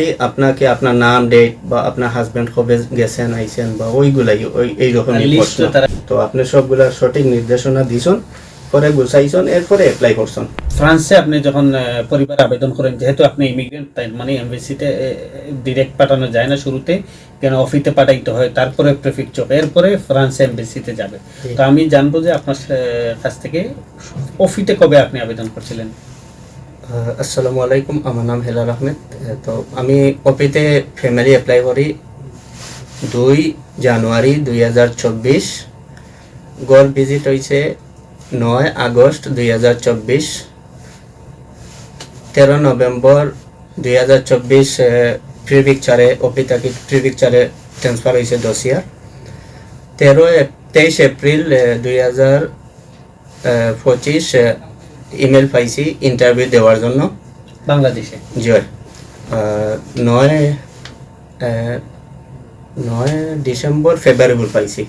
Basically আপনাকে আপনার নাম ডেট বা আপনার হাজবেন্ড কবে গেছেন আইছেন বা ওইগুলাই ওই এইরকমই লিস্ট প্রশ্ন তো আপনি সবগুলা সঠিক নির্দেশনা দিছেন পরে গুছাইছেন এরপরে অ্যাপ্লাই করছেন। ফ্রান্সে আপনি যখন পরিবার আবেদন করেন যেহেতু আপনি ইমিগ্রেন্ট তাই মানে এমবিসিতে ডিরেক্ট পাঠানো যায় না শুরুতে কেন অফিসে পাঠাইতে হয় তারপরে প্রেফিকচার এরপরে ফ্রান্স এমবিসিতে যাবে। তো আমি জানব যে আপনার কাছ থেকে অফিসে কবে আপনি আবেদন করছিলেন? আসসালামু আলাইকুম, আমার নাম হেলাল আহমেদ। তো আমি ওপিতে ফ্যামিলি অ্যাপ্লাই করি দুই জানুয়ারি দুই হাজার চব্বিশ। গড় ভিজিট হয়েছে নয় আগস্ট দুই হাজার চব্বিশ। তেরো নভেম্বর দুই হাজার চব্বিশ প্রি পিকচারে ওপি থাকি প্রি পিকচারে ট্রান্সফার হয়েছে দশিয়ার তেরো তেইশ এপ্রিল দুই হাজার পঁচিশ ইমেল পাইছি ইন্টারভিউ দেওয়ার জন্য। বাংলাদেশে? আহ, নয় নয় ডিসেম্বর ফেব্রুয়ারি পাইছি।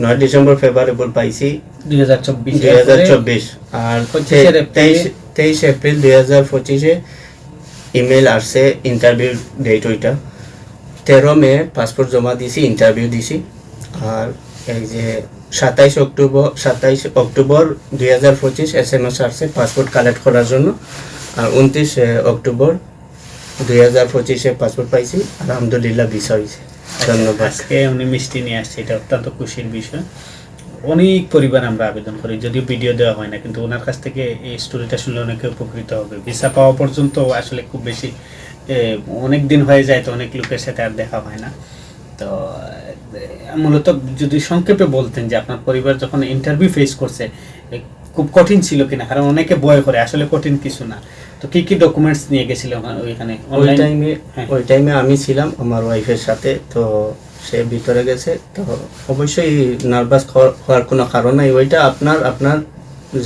নয় ডিসেম্বর ফেব্রুয়ারি পাইছি। দুই হাজার চব্বিশ দুই হাজার চব্বিশ। আর তেইশ তেইশ এপ্রিল দুই হাজার পঁচিশে ইমেল আসছে ইন্টারভিউ ডেট ওইটা। তেরো মে পাসপোর্ট জমা দিছি ইন্টারভিউ দিছি। আর এই যে সাতাইশ অক্টোবর সাতাইশ অক্টোবর দুই হাজার পঁচিশ এস এম এস আসছে পাসপোর্ট কালেক্ট করার জন্য আর উনত্রিশ অক্টোবর দুই হাজার পঁচিশে পাসপোর্ট পাইছি। আলহামদুলিল্লাহ ভিসা হয়েছে ধন্যবাদ। আজকে উনি মিষ্টি নিয়ে আসছে এটা অত্যন্ত খুশির বিষয়। অনেক পরিবার আমরা আবেদন করি যদিও ভিডিও দেওয়া হয় না কিন্তু ওনার কাছ থেকে এই স্টোরিটা শুনলে অনেকে উপকৃত হবে। ভিসা পাওয়া পর্যন্ত আসলে খুব বেশি অনেক দিন হয়ে যায় তো অনেক লোকের সাথে আর দেখা হয় না। তো মূলত যদি সংক্ষেপে বলতেন যে আপনার পরিবার যখন ইন্টারভিউ ফেস করছে খুব কঠিন ছিল কিনা? কারণ অনেকে ভয় করে আসলে কঠিন কিছু না। তো কি কি ডকুমেন্টস নিয়ে গেছিল ওইখানে ওই টাইমে হ্যাঁ। ওই টাইমে আমি ছিলাম আমার ওয়াইফের সাথে তো সে ভিতরে গেছে। তো অবশ্যই নার্ভাস হওয়ার কোনো কারণ নাই। ওইটা আপনার আপনার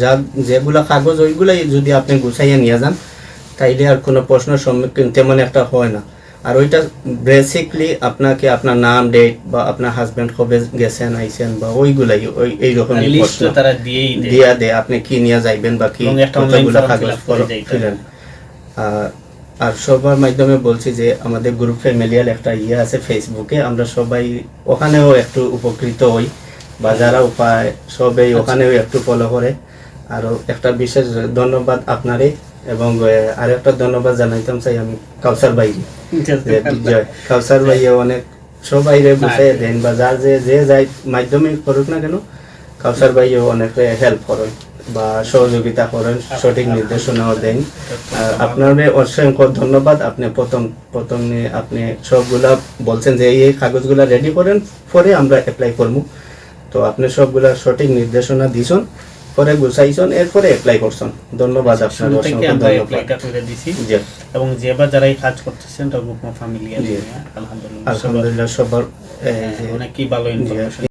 যা যেগুলা কাগজ ওইগুলাই যদি আপনি গুছাইয়া নিয়ে যান তাইলে আর কোনো প্রশ্নের সম্মুখীন তেমন একটা হয় না। আর ওইটা বেসিকলি আপনাকে আপনার নাম ডেট বা আপনার হাজবেন্ড কবে গেছেন আইছেন বা ওইগুলাই ওই এইরকমই লিস্ট তারা দিয়েই দিয়া। দে আপনি কি নিয়ে যাইবেন বা কি কতগুলো কাগজ ফিলেন। আর- আর সবার মাধ্যমে বলছি যে আমাদের গ্রুপ ফ্যামিলিয়াল একটা ইয়ে আছে ফেসবুকে আমরা সবাই ওখানেও একটু উপকৃত হই। বা যারা উপায় সবাই ওখানেও একটু ফলো করে। আর একটা বিশেষ ধন্যবাদ আপনারই। এবং আর একটা ধন্যবাদ জানাইতাম চাই আমি কাউসার ভাই। কাউসার ভাইয়া অনেক সবাই রে বুঝাই দেন বা যার যে যে যাই মাধ্যমে করুক না কেন কাউসার ভাইও অনেক হেল্প করেন বা সহযোগিতা করেন সঠিক নির্দেশনাও দেন। আপনার অসংখ্য ধন্যবাদ। আপনি প্রথম প্রথমে আপনি সবগুলা বলছেন যে এই কাগজগুলা রেডি করেন পরে আমরা অ্যাপ্লাই করব তো আপনি সবগুলা সঠিক নির্দেশনা দিছেন। পরে গুছাইছেন এরপরে এপ্লাই করছেন। ধন্যবাদ আপনার শুরু অসংখ্য ধন্যবাদ। এবং যেবার যারা এই কাজ করতেছেন গ্রুপ ফ্যামিলি আলহামদুলিল্লাহ সবার- আলহামদুলিল্লাহ সবার হ্যাঁ, যে অনেকই ভালো ইনফরমেশন